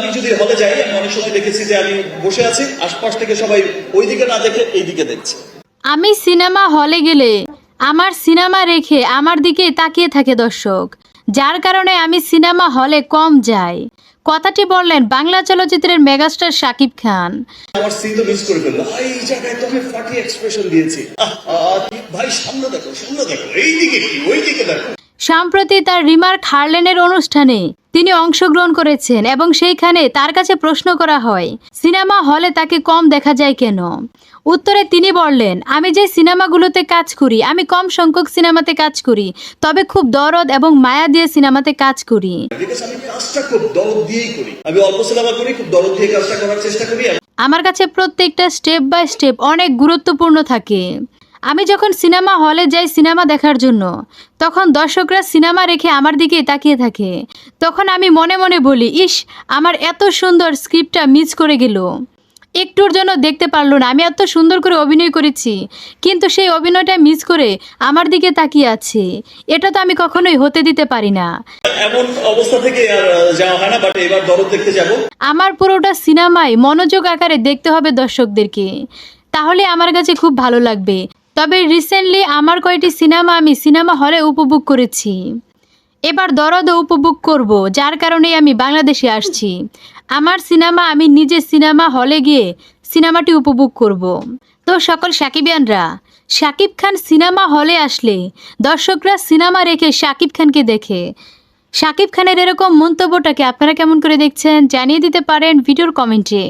আমি যদি হলে যাই আমি অনেক সময় দেখেছি যে আমি বসে আছি আশপাশ থেকে সবাই ওইদিকে না দেখে এইদিকে দেখছে। আমি সিনেমা হলে গেলে আমার সিনেমা রেখে আমার দিকে তাকিয়ে থাকে দর্শক। যার কারণে আমি সিনেমা হলে কম যাই। কথাটি বললেন বাংলা চলচ্চিত্রের মেগাস্টার শাকিব খান। আমার সিন তো মিস করে ফেলল। এই জায়গায় তো আমি ফাটি এক্সপ্রেশন দিয়েছি ভাই সামনে দেখো সামনে দেখো এইদিকে কি ওইদিকে দেখো। সম্প্রতি তার রিমার্ক হার্লেনের অনুষ্ঠানে তিনি অংশগ্রহণ করেছেন এবং সেইখানে তার কাছে প্রশ্ন করা হয় সিনেমা হলে তাকে কম দেখা যায় কেন? উত্তরে তিনি বললেন আমি যে সিনেমাগুলোতে কাজ করি আমি কম সংখ্যক সিনেমাতে কাজ করি তবে খুব দরদ এবং মায়া দিয়ে সিনেমাতে কাজ করি। কাজটা খুব দরদ দিয়েই করি। আমি অল্প সিনেমা করি খুব দরদ দিয়ে কাজটা করার চেষ্টা করি। আমার কাছে প্রত্যেকটা স্টেপ বাই স্টেপ অনেক গুরুত্বপূর্ণ থাকে। আমি যখন সিনেমা হলে যাই সিনেমা দেখার জন্য তখন দর্শকরা সিনেমা রেখে আমার দিকে তাকিয়ে থাকে। তখন আমি মনে মনে বলি ইস আমার এত সুন্দর স্ক্রিপ্টটা মিস করে গেল। একটুর জন্য দেখতে পারল না। আমি এত সুন্দর করে অভিনয় করেছি কিন্তু সেই অভিনয়টা মিস করে আমার দিকে তাকিয়ে আছে। এটা তো আমি কখনোই হতে দিতে পারি না। এমন অবস্থা থেকে আর যাওয়া হয় না বাট এবার দরদ দেখতে যাব। আমার পুরোটা সিনেমায় মনোযোগ আকারে দেখতে হবে দর্শকদেরকে। তাহলে আমার কাছে খুব ভালো লাগবে। তবে রিসেন্টলি আমার কয়টি সিনেমা আমি সিনেমা হলে উপভোগ করেছি। এবার দরদও উপভোগ করব, যার কারণেই আমি বাংলাদেশে আসছি। আমার সিনেমা, আমি নিজে সিনেমা হলে গিয়ে সিনেমাটি উপভোগ করব। তো সকল সাকিবিয়ানরা শাকিব খান সিনেমা হলে আসলে দর্শকরা সিনেমা রেখে শাকিব খানকে দেখে। শাকিব খানের এরকম মন্তব্যটাকে আপনারা কেমন করে দেখছেন জানিয়ে দিতে পারেন ভিডিওর কমেন্টে।